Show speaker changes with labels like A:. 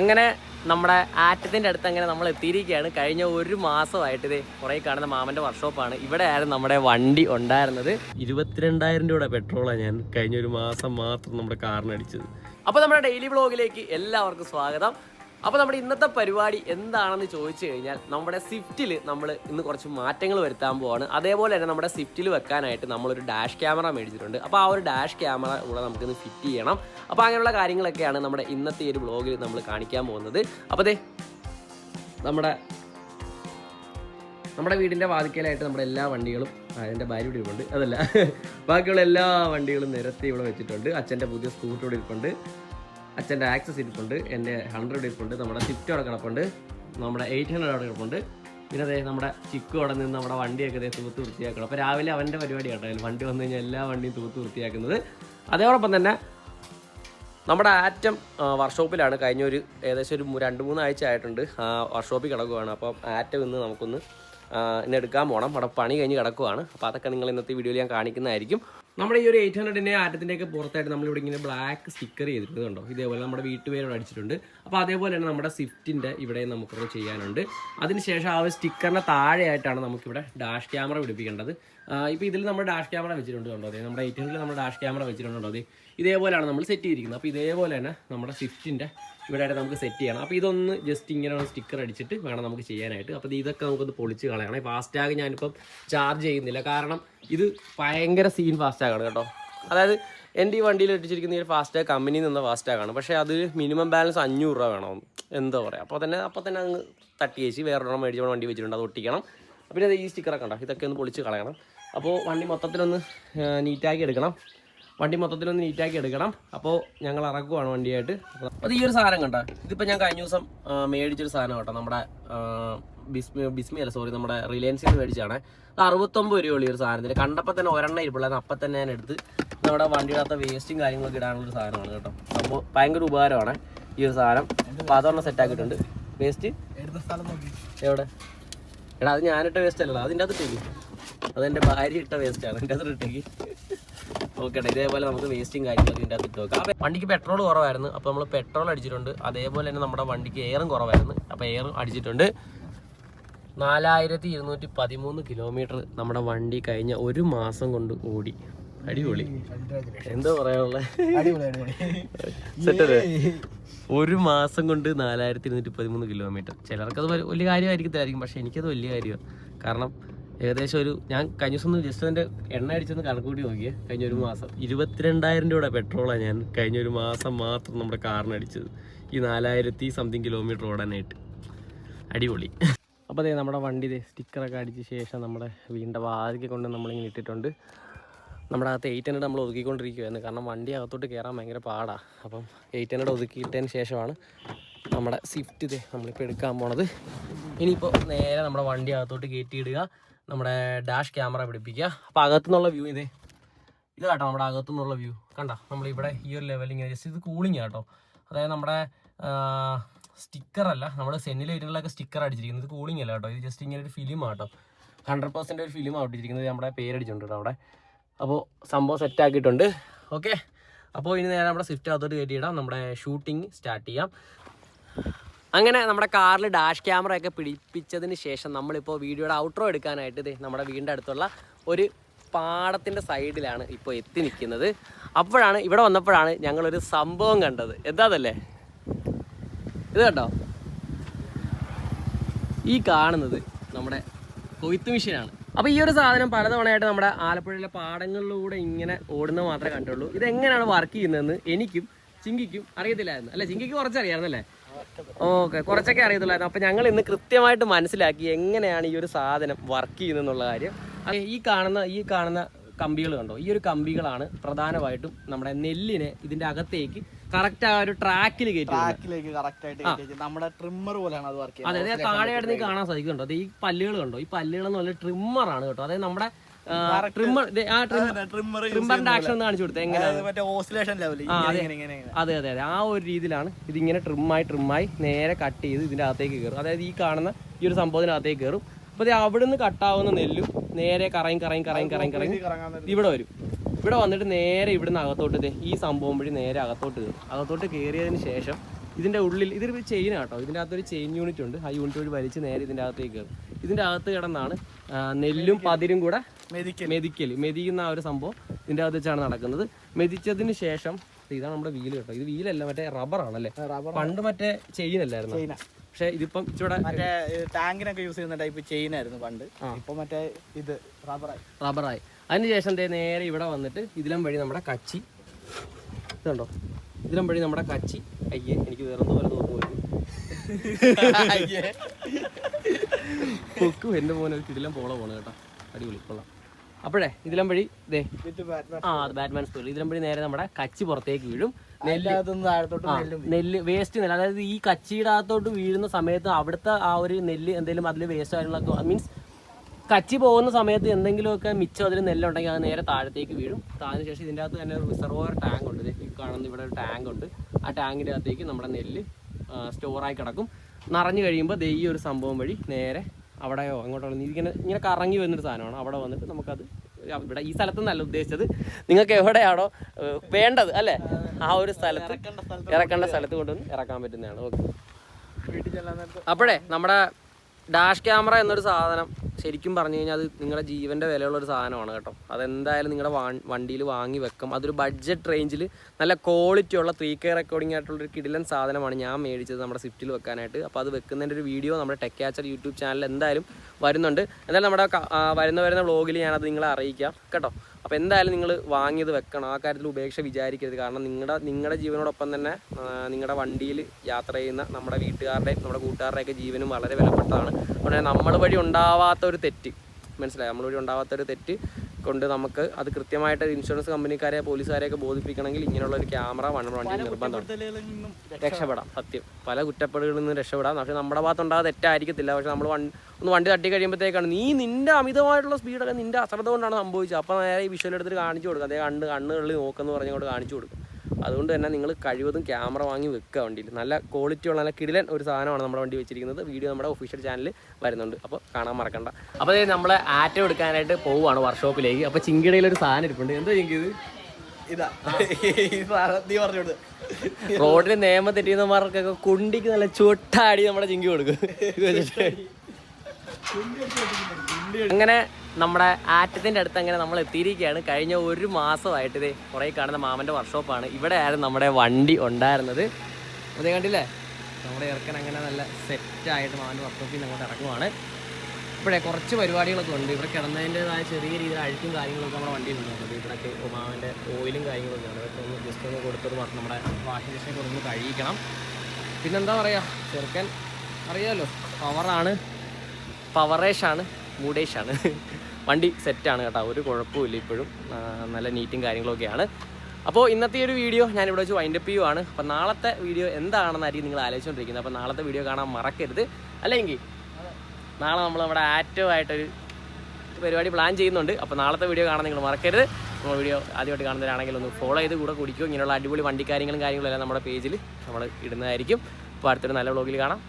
A: അങ്ങനെ നമ്മുടെ ആറ്റത്തിന്റെ അടുത്ത് അങ്ങനെ നമ്മൾ എത്തിയിരിക്കുകയാണ്. കഴിഞ്ഞ ഒരു മാസമായിട്ട് ഇത് കുറേ കാണുന്ന മാമന്റെ വർക്ക്ഷോപ്പാണ്. ഇവിടെ ആയിരുന്നു നമ്മുടെ വണ്ടി ഉണ്ടായിരുന്നത്. ഇരുപത്തിരണ്ടായിരം രൂപയുടെ പെട്രോളാണ് ഞാൻ കഴിഞ്ഞ ഒരു മാസം മാത്രം നമ്മുടെ കാറിന് അടിച്ചത് അപ്പോൾ നമ്മുടെ ഡെയിലി ബ്ലോഗിലേക്ക് എല്ലാവർക്കും സ്വാഗതം. അപ്പോൾ നമ്മുടെ ഇന്നത്തെ പരിപാടി എന്താണെന്ന് ചോദിച്ചു കഴിഞ്ഞാൽ നമ്മുടെ സ്വിഫ്റ്റിൽ നമ്മൾ ഇന്ന് കുറച്ച് മാറ്റങ്ങൾ വരുത്താൻ പോവാണ്. അതേപോലെ തന്നെ നമ്മുടെ സ്വിഫ്റ്റിൽ വെക്കാനായിട്ട് നമ്മളൊരു ഡാഷ് ക്യാമറ മേടിച്ചിട്ടുണ്ട്. അപ്പോൾ ആ ഒരു ഡാഷ് ക്യാമറ കൂടെ നമുക്കിന്ന് ഫിറ്റ് ചെയ്യണം. അപ്പോൾ അങ്ങനെയുള്ള കാര്യങ്ങളൊക്കെയാണ് നമ്മുടെ ഇന്നത്തെ ഈ ഒരു ബ്ലോഗിൽ നമ്മൾ കാണിക്കാൻ പോകുന്നത്. അപ്പോൾ അതെ നമ്മുടെ നമ്മുടെ വീടിന്റെ വാതിക്കലായിട്ട് നമ്മുടെ എല്ലാ വണ്ടികളും എന്റെ ഭാര്യ ഇവിടെ ഇരിപ്പുണ്ട്. അതല്ല ബാക്കിയുള്ള എല്ലാ വണ്ടികളും നിരത്തി ഇവിടെ വെച്ചിട്ടുണ്ട്. അച്ഛന്റെ പുതിയ സ്കൂട്ടർ ഇവിടെ ഇരിപ്പുണ്ട്. അച്ഛന്റെ ആക്സസ് ഇരിപ്പുണ്ട് എന്റെ ഹൺഡ്രഡ് ഇരിപ്പുണ്ട് നമ്മുടെ സ്വിഫ്റ്റ് അവിടെ കിടപ്പുണ്ട് നമ്മുടെ എയ്റ്റ് ഹൺഡ്രഡ് അവിടെ കിടപ്പുണ്ട്. പിന്നെ അതെ നമ്മുടെ ചിക്കു അവിടെ നിന്ന് നമ്മുടെ വണ്ടിയൊക്കെ തൂത്ത് വൃത്തിയാക്കണം. അപ്പോൾ രാവിലെ അവന്റെ പരിപാടി കേട്ടോ വണ്ടി വന്നു കഴിഞ്ഞാൽ എല്ലാ വണ്ടിയും തൂത്ത് വൃത്തിയാക്കുന്നത്. അതോടൊപ്പം തന്നെ നമ്മുടെ ആറ്റം വർക്ക്ഷോപ്പിലാണ് കഴിഞ്ഞ ഒരു ഏകദേശം ഒരു രണ്ട് മൂന്ന് ആഴ്ച ആയിട്ടുണ്ട് ആ വർക്ക്ഷോപ്പിൽ കിടക്കുകയാണ് അപ്പോൾ ആറ്റം ഇന്ന് നമുക്കൊന്ന് ഇന്ന് എടുക്കാൻ പോകണം അവിടെ പണി കഴിഞ്ഞ് കിടക്കുവാണ്. അപ്പോൾ അതൊക്കെ നിങ്ങൾ ഇന്നത്തെ വീഡിയോയിൽ ഞാൻ കാണിക്കുന്നതായിരിക്കും. നമ്മുടെ ഈ ഒരു എയ്റ്റ് ഹൺഡ്രഡിന്റെ ആറ്റത്തിന്റെയൊക്കെ പുറത്തായിട്ട് നമ്മളിവിടെ ഇങ്ങനെ ബ്ലാക്ക് സ്റ്റിക്കർ ചെയ്തിട്ടുണ്ട് കണ്ടോ? ഇതേപോലെ നമ്മുടെ വീട്ടുപേരോട് അടിച്ചിട്ടുണ്ട്. അപ്പോൾ അതേപോലെ തന്നെ നമ്മുടെ സ്വിഫ്റ്റിന്റെ ഇവിടെ നമുക്കൊന്ന് ചെയ്യാനുണ്ട്. അതിനുശേഷം ആ ഒരു സ്റ്റിക്കറിന്റെ താഴെയായിട്ടാണ് നമുക്കിവിടെ ഡാഷ് ക്യാമറ പിടിപ്പിക്കേണ്ടത്. ഇപ്പോൾ ഇതിൽ നമ്മൾ ഡാഷ് ക്യാമറ വെച്ചിട്ടുണ്ട് കണ്ടോ? അതെ നമ്മുടെ എയ്റ്റ് ഹൺഡ്രഡിൽ നമ്മുടെ ഡാഷ് ക്യാമറ വെച്ചിട്ടുണ്ടോ അതെ ഇതേപോലെയാണ് നമ്മൾ സെറ്റ് ചെയ്തിരിക്കുന്നത്. അപ്പോൾ ഇതേപോലെ തന്നെ നമ്മുടെ സ്വിഫ്റ്റിന്റെ ഇവിടെ ആയിട്ട് നമുക്ക് സെറ്റ് ചെയ്യണം. അപ്പോൾ ഇതൊന്ന് ജസ്റ്റ് ഇങ്ങനെ സ്റ്റിക്കർ അടിച്ചിട്ട് വേണം നമുക്ക് ചെയ്യാനായിട്ട്. അപ്പോൾ ഇതൊക്കെ നമുക്കൊന്ന് പൊളിച്ച് കളയണം. ഈ ഫാസ്റ്റാഗ് ഞാനിപ്പം ചാർജ് ചെയ്യുന്നില്ല. കാരണം ഇത് ഭയങ്കര സീൻ ഫാസ്റ്റാഗാണ് കേട്ടോ. അതായത് എന്റെ ഈ വണ്ടിയിൽ ഇട്ടിച്ചിരിക്കുന്ന ഈ ഫാസ്റ്റാഗ് കമ്പനിയിൽ നിന്ന ഫാസ്റ്റാഗാണ് പക്ഷേ അത് മിനിമം ബാലൻസ് അഞ്ഞൂറ് രൂപ വേണം. എന്താ പറയുക അപ്പോൾ തന്നെ അപ്പോൾ തന്നെ അങ്ങ് തട്ടി വെച്ച് വേറൊരെണ്ണം മേടിച്ച് വണ്ടി വെച്ചിട്ടുണ്ട്. അത് ഒട്ടിക്കണം. പിന്നെ അത് ഈ സ്റ്റിക്കറൊക്കെ ഉണ്ടോ ഇതൊക്കെ ഒന്ന് പൊളിച്ച് കളയണം. അപ്പോൾ വണ്ടി മൊത്തത്തിലൊന്ന് നീറ്റാക്കി എടുക്കണം. വണ്ടി മൊത്തത്തിലൊന്ന് നീറ്റാക്കി എടുക്കണം. അപ്പോൾ ഞങ്ങൾ ഇറക്കുവാണ് വണ്ടിയായിട്ട്. അപ്പോൾ ഈ ഒരു സാധനം കണ്ടോ. ഇതിപ്പോൾ ഞാൻ കഴിഞ്ഞ ദിവസം മേടിച്ചൊരു സാധനം കേട്ടോ. നമ്മുടെ ബിസ്മി ബിസ്മി അല്ല സോറി നമ്മുടെ റിലയൻസിൽ നിന്ന് മേടിച്ചാണ്. അത് അറുപത്തൊമ്പത് രൂപയുള്ള ഈ ഒരു സാധനത്തിന് കണ്ടപ്പോൾ തന്നെ ഒരെണ്ണം ഇരിപ്പുള്ളതെന്ന് അപ്പം തന്നെ ഞാൻ എടുത്ത് നമ്മുടെ വണ്ടിയുടെ വേസ്റ്റും കാര്യങ്ങളൊക്കെ ഇടാനുള്ളൊരു സാധനമാണ് കേട്ടോ. അപ്പോൾ ഭയങ്കര ഉപകാരമാണ് ഈ ഒരു സാധനം. അപ്പോൾ അതൊരെണ്ണം സെറ്റാക്കിയിട്ടുണ്ട് വേസ്റ്റ് എവിടെ? എടാ അത് ഞാനിട്ട വേസ്റ്റ് അല്ലല്ലോ അതിന്റെ അകത്ത് ഇട്ടേക്ക്. അതെന്റെ ഭാര്യ ഇട്ട വേസ്റ്റാണ് അതിന്റെ എന്റെ അകത്ത് ഇട്ടേക്ക്. ഓക്കെ ഇതേപോലെ നമുക്ക് വേസ്റ്റും കാര്യങ്ങളൊക്കെ ഇതിന്റെ അകത്ത് നോക്കാം വെക്കാം. വണ്ടിക്ക് പെട്രോൾ കുറവായിരുന്നു. അപ്പോൾ നമ്മൾ പെട്രോൾ അടിച്ചിട്ടുണ്ട്. അതേപോലെ തന്നെ നമ്മുടെ വണ്ടിക്ക് എയറും കുറവായിരുന്നു. അപ്പോൾ എയറും അടിച്ചിട്ടുണ്ട്. നാലായിരത്തി ഇരുന്നൂറ്റി പതിമൂന്ന് കിലോമീറ്റർ നമ്മുടെ വണ്ടി കഴിഞ്ഞ ഒരു മാസം കൊണ്ട് ഓടി. അടിപൊളി. എന്താ പറയാനുള്ളത് സെറ്റല്ലേ ഒരു മാസം കൊണ്ട് നാലായിരത്തി ഇരുന്നൂറ്റി പതിമൂന്ന് കിലോമീറ്റർ ചിലർക്കത് വലിയ കാര്യമായിരിക്കത്തില്ലായിരിക്കും. പക്ഷെ എനിക്കത് വലിയ കാര്യമാണ്. കാരണം ഏകദേശം ഒരു ഞാൻ കഴിഞ്ഞ ദിവസം ഒന്ന് ജസ്റ്റ് അതിന്റെ എണ്ണ അടിച്ചൊന്ന് കണക്കൂട്ടി നോക്കിയേ കഴിഞ്ഞ ഒരു മാസം ഇരുപത്തിരണ്ടായിരം രൂപയുടെ പെട്രോളാണ് ഞാൻ കഴിഞ്ഞ ഒരു മാസം മാത്രം നമ്മുടെ കാറിന് അടിച്ചത്. ഈ നാലായിരത്തി സംതിങ് കിലോമീറ്റർ ഓടാനായിട്ട്. അടിപൊളി. അപ്പോൾ അതെ നമ്മുടെ വണ്ടി സ്റ്റിക്കറൊക്കെ അടിച്ച ശേഷം നമ്മുടെ വീടിന്റെ വാതിക്കെ കൊണ്ട് നമ്മളിങ്ങനെ ഇട്ടിട്ടുണ്ട്. നമ്മുടെ അകത്ത് എയ്റ്റ് ഹൺഡ്രഡ് നമ്മൾ ഒതുക്കിക്കൊണ്ടിരിക്കുകയായിരുന്നു കാരണം വണ്ടി അകത്തോട്ട് കയറാൻ ഭയങ്കര പാടാണ് അപ്പം എയ്റ്റ് ഹൺഡ്രഡ് ഒതുക്കിയിട്ടതിന് ശേഷമാണ് നമ്മുടെ സ്വിഫ്റ്റ് ഇത് നമ്മളിപ്പോൾ എടുക്കാൻ പോണത്. ഇനിയിപ്പോൾ നേരെ നമ്മുടെ വണ്ടി അകത്തോട്ട് കയറ്റിയിടുക നമ്മുടെ ഡാഷ് ക്യാമറ പിടിപ്പിക്കുക. അപ്പോൾ അകത്തുനിന്നുള്ള വ്യൂ ഇതേ. ഇത് കേട്ടോ നമ്മുടെ അകത്തുനിന്നുള്ള വ്യൂ കണ്ട? നമ്മളിവിടെ ഈ ഒരു ലെവലിൽ ഇങ്ങനെ ജസ്റ്റ് ഇത് കൂളിംഗ് കേട്ടോ. അതായത് നമ്മുടെ സ്റ്റിക്കർ അല്ല നമ്മുടെ സെന്നിലൈറ്റുകളിലൊക്കെ സ്റ്റിക്കർ അടിച്ചിരിക്കുന്നത് ഇത് കൂളിംഗ് അല്ല കേട്ടോ. ഇത് ജസ്റ്റ് ഇങ്ങനെ ഒരു ഫിലിം ആട്ടോ ഹൺഡ്രഡ് പെർസെന്റ് ഒരു ഫിലിം ഒട്ടിച്ചിരിക്കുന്നത്. നമ്മുടെ പേരടിച്ചിട്ടുണ്ട് അവിടെ. അപ്പോൾ സംഭവം സെറ്റ് ആക്കിയിട്ടുണ്ട്. ഓക്കെ അപ്പോൾ ഇനി നേരെ നമ്മുടെ സ്വിഫ്റ്റ് അകത്തോട്ട് കയറ്റിയിടാം. നമ്മുടെ ഷൂട്ടിംഗ് സ്റ്റാർട്ട് ചെയ്യാം. അങ്ങനെ നമ്മുടെ കാറിൽ ഡാഷ് ക്യാമറ ഒക്കെ പിടിപ്പിച്ചതിന് ശേഷം നമ്മളിപ്പോൾ വീഡിയോയുടെ ഔട്ട്രോ എടുക്കാനായിട്ട് ദേ നമ്മുടെ വീടിന്റെ അടുത്തുള്ള ഒരു പാടത്തിന്റെ സൈഡിലാണ് ഇപ്പോൾ എത്തി നിൽക്കുന്നത്. അപ്പോഴാണ് ഇവിടെ വന്നപ്പോഴാണ് ഞങ്ങളൊരു സംഭവം കണ്ടത്. എന്താതല്ലേ ഇത് കേട്ടോ ഈ കാണുന്നത് നമ്മുടെ കൊയ്ത്ത് മെഷീനാണ്. അപ്പോൾ ഈ ഒരു സാധനം പലതവണയായിട്ട് നമ്മുടെ ആലപ്പുഴയിലെ പാടങ്ങളിലൂടെ ഇങ്ങനെ ഓടുന്നത് മാത്രമേ കണ്ടുള്ളൂ. ഇത് എങ്ങനെയാണ് വർക്ക് ചെയ്യുന്നതെന്ന് എനിക്കും ചിങ്കിക്കും അറിയത്തില്ലായിരുന്നു. അല്ലേ ചിങ്കിക്ക് കുറച്ചറിയായിരുന്നല്ലേ ഓക്കെ കുറച്ചൊക്കെ അറിയത്തുള്ളായിരുന്നു. അപ്പോൾ ഞങ്ങൾ ഇന്ന് കൃത്യമായിട്ട് മനസ്സിലാക്കി എങ്ങനെയാണ് ഈ ഒരു സാധനം വർക്ക് ചെയ്യുന്നതെന്നുള്ള കാര്യം. ഈ കാണുന്ന ഈ കാണുന്ന കമ്പികൾ കണ്ടോ? ഈ ഒരു കമ്പികളാണ് പ്രധാനമായിട്ടും നമ്മുടെ നെല്ലിനെ ഇതിന്റെ അകത്തേക്ക് കറക്റ്റ് ആ ഒരു ട്രാക്കിൽ
B: ട്രാക്കിലേക്ക് കറക്റ്റ് ആയിട്ട് നമ്മുടെ ട്രിമ്മർ പോലെയാണ് അത് വർക്ക്
A: അതെ അതെ താഴെയായിട്ട് കാണാൻ സാധിക്കുന്നുണ്ടോ. അത് ഈ പല്ലുകൾ കണ്ടോ? ഈ പല്ലുകൾ എന്ന് പറഞ്ഞാൽ ട്രിമ്മർ ആണ് കേട്ടോ. അതായത് നമ്മുടെ ട്രിമ്മർ ആ ട്രിമ്മറിന്റെ ആക്ഷൻ ഒന്ന് കാണിച്ചു കൊടുത്തത് എങ്ങനെ അതെ. അതെ. അതെ ആ ഒരു രീതിയിലാണ് ഇതിങ്ങനെ ട്രിമ്മായി ട്രിമ്മായി നേരെ കട്ട് ചെയ്ത് ഇതിന്റെ അകത്തേക്ക് കയറും. അതായത് ഈ കാണുന്ന ഈ ഒരു സംഭവത്തിനകത്തേക്ക് കയറും. അപ്പൊ അവിടെ നിന്ന് കട്ടാവുന്ന നെല്ലും നേരെ കറയും കറയും കറയും കറയും കറയും ഇവിടെ വരും. ഇവിടെ വന്നിട്ട് നേരെ ഇവിടുന്ന് അകത്തോട്ട് ഈ സംഭവം വഴി നേരെ അകത്തോട്ട് കയറും. അകത്തോട്ട് കയറിയതിന് ശേഷം ഇതിന്റെ ഉള്ളിൽ ഇതൊരു ചെയിൻ ആട്ടോ. ഇതിന്റെ അകത്തൊരു ചെയിൻ യൂണിറ്റ് ഉണ്ട്. ആ യൂണിറ്റ് വഴി വലിച്ച് നേരെ ഇതിന്റെ അകത്തേക്ക് കയറും. ഇതിന്റെ അകത്ത് കിടന്നാണ് നെല്ലും പതിരും കൂടെ
B: മെതിക്കൽ
A: മെതിക്കുന്ന ആ ഒരു സംഭവം ഇതിന്റെ അകത്ത് വെച്ചാണ് നടക്കുന്നത്. മെതിച്ചതിന് ശേഷം ഇതാണ് നമ്മുടെ വീൽ കേട്ടോ. ഇത് വീലല്ല മറ്റേ റബ്ബറാണല്ലേ
B: ആണല്ലേ?
A: പണ്ട് മറ്റേ ചെയിൻ അല്ലായിരുന്നു? പക്ഷെ ഇതിപ്പം ഇച്ചിരി
B: മറ്റേ ടാങ്കിനൊക്കെ യൂസ് ചെയ്യുന്ന ടൈപ്പ് ചെയിൻ ആയിരുന്നു പണ്ട്. ഇപ്പൊ മറ്റേ ഇത് റബ്ബറായി
A: റബ്ബറായി അതിനുശേഷം നേരെ ഇവിടെ വന്നിട്ട് ഇതിലം വഴി നമ്മുടെ കച്ചി. ഇതുണ്ടോ? ഇതിലം വഴി നമ്മുടെ കച്ചി. അയ്യേ എനിക്ക് വേറെ പോലെ തോന്നുന്നു പോയി എന്റെ എന്റെ മോനെ ഇതിലും കിടിലം പോള പോണ കേട്ടോ. അടിപൊളി കൊള്ളാം. അപ്പോഴേ ഇതിലം വഴി ദേ.
B: വിത്ത് ബാറ്റ്മാൻ
A: ആ ബാറ്റ്മാൻ സ്കൂൾ ഇതിലം വഴി നേരെ നമ്മുടെ കച്ചി പുറത്തേക്ക് വീഴും. നെല്ല്
B: നെല്ല്
A: വേസ്റ്റ് നെല്ല് അതായത് ഈ കച്ചിയുടെ അകത്തോട്ട് വീഴുന്ന സമയത്ത് അവിടുത്തെ ആ ഒരു നെല്ല് എന്തെങ്കിലും അതിൽ വേസ്റ്റ് കാര്യങ്ങളൊക്കെ മീൻസ് കച്ചി പോകുന്ന സമയത്ത് എന്തെങ്കിലുമൊക്കെ മിച്ചം അതിൽ നെല്ലുണ്ടെങ്കിൽ അത് നേരെ താഴത്തേക്ക് വീഴും. താഴ്ന്ന ശേഷം ഇതിന്റെ അകത്ത് തന്നെ ഒരു റിസർവോയർ ടാങ്ക് ഉണ്ട്. കാണുന്ന ഇവിടെ ഒരു ടാങ്ക് ഉണ്ട്. ആ ടാങ്കിന്റെ അകത്തേക്ക് നമ്മുടെ നെല്ല് സ്റ്റോറായി കിടക്കും. നിറഞ്ഞു കഴിയുമ്പോൾ ദേ ഈ ഒരു സംഭവം വഴി നേരെ അവിടെയോ അങ്ങോട്ടോ ഇങ്ങനെ ഇങ്ങനെ കറങ്ങി വരുന്നൊരു സാധനമാണ്. അവിടെ വന്നിട്ട് നമുക്കത് ഇവിടെ ഈ സ്ഥലത്തുനിന്നല്ല ഉദ്ദേശിച്ചത്. നിങ്ങൾക്ക് എവിടെയാണോ വേണ്ടത് അല്ലേ? ആ ഒരു സ്ഥലത്ത്
B: ഇറക്കേണ്ട സ്ഥലത്ത്
A: കൊണ്ടുവന്ന് ഇറക്കാൻ പറ്റുന്നതാണ്. ഓക്കെ. അപ്പോഴേ നമ്മുടെ ഡാഷ് ക്യാമറ എന്നൊരു സാധനം ശരിക്കും പറഞ്ഞു കഴിഞ്ഞാൽ അത് നിങ്ങളുടെ ജീവന്റെ വിലയുള്ള ഒരു സാധനമാണ് കേട്ടോ. അതെന്തായാലും നിങ്ങളുടെ വണ്ടിയിൽ വാങ്ങി വെക്കും. അതൊരു ബഡ്ജറ്റ് റേഞ്ചിൽ നല്ല ക്വാളിറ്റി ഉള്ള ത്രീ കെ റെക്കോർഡിംഗ് ആയിട്ടുള്ള ഒരു കിടിലൻ സാധനമാണ് ഞാൻ മേടിച്ചത് നമ്മുടെ സ്വിഫ്റ്റിൽ വെക്കാനായിട്ട്. അപ്പോൾ അത് വെക്കുന്നതിന്റെ ഒരു വീഡിയോ നമ്മുടെ ടെക് ക്യാച്ചർ യൂട്യൂബ് ചാനലിൽ എന്തായാലും വരുന്നുണ്ട്. എന്തായാലും നമ്മുടെ വരുന്ന വരുന്ന വ്ളോഗിൽ ഞാനത് നിങ്ങളെ അറിയിക്കാം. കേട്ടോ. അപ്പോൾ എന്തായാലും നിങ്ങൾ വാങ്ങിയത് വെക്കണം. ആ കാര്യത്തിൽ ഉപേക്ഷ വിചാരിക്കരുത്. കാരണം നിങ്ങളുടെ നിങ്ങളുടെ ജീവനോടൊപ്പം തന്നെ നിങ്ങളുടെ വണ്ടിയിൽ യാത്ര ചെയ്യുന്ന നമ്മുടെ വീട്ടുകാരുടെയും നമ്മുടെ കൂട്ടുകാരുടെയൊക്കെ ജീവനും വളരെ വിലപ്പെട്ടതാണ്. അതുകൊണ്ട് നമ്മൾ വഴി ഉണ്ടാവാത്ത ഒരു തെറ്റ്. മനസ്സിലായി? നമ്മൾ വഴി ഉണ്ടാവാത്ത ഒരു തെറ്റ്. കൊണ്ട് നമുക്ക് അത് കൃത്യമായിട്ട് ഇൻഷുറൻസ് കമ്പനിക്കാരെ പോലീസുകാരെയൊക്കെ ബോധിപ്പിക്കണമെങ്കിൽ ഇങ്ങനെയുള്ള ഒരു ക്യാമറ വണ്ടി നിർബന്ധമാണ്.
B: കുറ്റപ്പെടുത്തലുകളിൽ
A: രക്ഷപ്പെടാം സത്യം. പല കുറ്റപ്പെടുകളിൽ നിന്നും രക്ഷപ്പെടാം. പക്ഷെ നമ്മുടെ ഭാഗത്തുണ്ടാകാതെ തെറ്റായിരിക്കത്തില്ല. പക്ഷെ നമ്മൾ വണ്ടി ഒന്ന് വണ്ടി തട്ടി കഴിയുമ്പോഴത്തേക്കാണ് നീ നിന്റെ അമിതമായിട്ടുള്ള സ്പീഡൊക്കെ നിന്റെ അശ്രദ്ധ കൊണ്ടാണ് സംഭവിച്ചത്. അപ്പോൾ നേരെ ഈ വിഷ്വൽ എടുത്തിട്ട് കാണിച്ചു കൊടുക്കുക. അതേ കണ്ണ് കണ്ണുകളിൽ നോക്കുന്നു പറഞ്ഞുകൊണ്ട് കാണിച്ചു കൊടുക്കും. അതുകൊണ്ട് തന്നെ നിങ്ങൾ കഴിവതും ക്യാമറ വാങ്ങി വെക്കുക വണ്ടിയിൽ. നല്ല ക്വാളിറ്റി ഉള്ള നല്ല കിടിലൻ ഒരു സാധനമാണ് നമ്മുടെ വണ്ടി വെച്ചിരിക്കുന്നത്. വീഡിയോ നമ്മുടെ ഒഫീഷ്യൽ ചാനലിൽ വരുന്നുണ്ട്. അപ്പോൾ കാണാൻ മറക്കണ്ട. അപ്പോൾ നമ്മൾ ആറ്റം എടുക്കാനായിട്ട് പോവുകയാണ് വർക്ക്ഷോപ്പിലേക്ക് അപ്പോൾ ചിങ്കിടയിൽ ഒരു സാധനം ഇരിപ്പുണ്ട്. എന്താ ചിങ്കിത് ഇതാ?
B: ഈ സാധനം നീ പറഞ്ഞു കൊടുത്തത്
A: റോഡിൽ നിയമം തെറ്റിയുന്നമാർക്കൊക്കെ കുണ്ടിക്ക് നല്ല ചുട്ടാടി നമ്മുടെ ചിങ്കി കൊടുക്കും. അങ്ങനെ നമ്മുടെ ആറ്റത്തിന്റെ അടുത്ത് അങ്ങനെ നമ്മൾ എത്തിയിരിക്കുകയാണ്. കഴിഞ്ഞ ഒരു മാസമായിട്ട് ഇത് കുറേ കാണുന്ന മാമന്റെ വർക്ക്ഷോപ്പാണ്. ഇവിടെ ആയിരുന്നു നമ്മുടെ വണ്ടി ഉണ്ടായിരുന്നത്. അതേ കണ്ടില്ലേ? നമ്മുടെ ഇറക്കൻ അങ്ങനെ നല്ല സെറ്റായിട്ട് മാമന്റെ വർക്ക്ഷോപ്പിൽ നിന്ന് അങ്ങോട്ട് ഇറക്കുവാണ് ഇപ്പോഴേ കുറച്ച് പരിപാടികളൊക്കെ ഉണ്ട്. ഇവിടെ കിടന്നതിന്റെതായ ചെറിയ രീതിയിൽ അഴുക്കും കാര്യങ്ങളൊക്കെ നമ്മുടെ വണ്ടിയിൽ ഉണ്ടാകുന്നത് ഇവിടെയൊക്കെ മാമന്റെ ഓയിലും കാര്യങ്ങളൊക്കെ ഉണ്ട്. അതൊക്കെ ഒന്ന് ജസ്റ്റ് ഒന്ന് കൊടുത്തത് മാത്രം നമ്മുടെ വാഷിംഗ് മെഷീൻ കൊടുത്ത് കഴിയിക്കണം പിന്നെന്താ പറയുക ചെറുക്കൻ അറിയാമല്ലോ പവറാണ് പവറേഷാണ് മൂഡേഷാണ്. വണ്ടി സെറ്റാണ് കേട്ടോ. ഒരു കുഴപ്പമില്ല ഇപ്പോഴും. നല്ല നീറ്റും കാര്യങ്ങളൊക്കെയാണ്. അപ്പോൾ ഇന്നത്തെ ഒരു വീഡിയോ ഞാനിവിടെ വെച്ച് വൈൻഡപ്പ് ചെയ്യുവാണ്. അപ്പോൾ നാളത്തെ വീഡിയോ എന്താണെന്നായിരിക്കും നിങ്ങൾ ആലോചിച്ചുകൊണ്ടിരിക്കുന്നത്. അപ്പോൾ നാളത്തെ വീഡിയോ കാണാൻ മറക്കരുത്. അല്ലെങ്കിൽ നാളെ നമ്മൾ നമ്മുടെ ആറ്റോ ആയിട്ടൊരു പരിപാടി പ്ലാൻ ചെയ്യുന്നുണ്ട്. അപ്പോൾ നാളത്തെ വീഡിയോ കാണാൻ നിങ്ങൾ മറക്കരുത്. നമ്മൾ വീഡിയോ ആദ്യമായിട്ട് കാണുന്നവരാണെങ്കിൽ ഒന്ന് ഫോളോ ചെയ്ത് കൂടെ കുടിക്കും. ഇങ്ങനെയുള്ള അടിപൊളി വണ്ടി കാര്യങ്ങളും കാര്യങ്ങളും എല്ലാം നമ്മുടെ പേജിൽ നമ്മൾ ഇടുന്നതായിരിക്കും. അപ്പോൾ അടുത്തൊരു നല്ല വ്ളോഗിൽ കാണാം.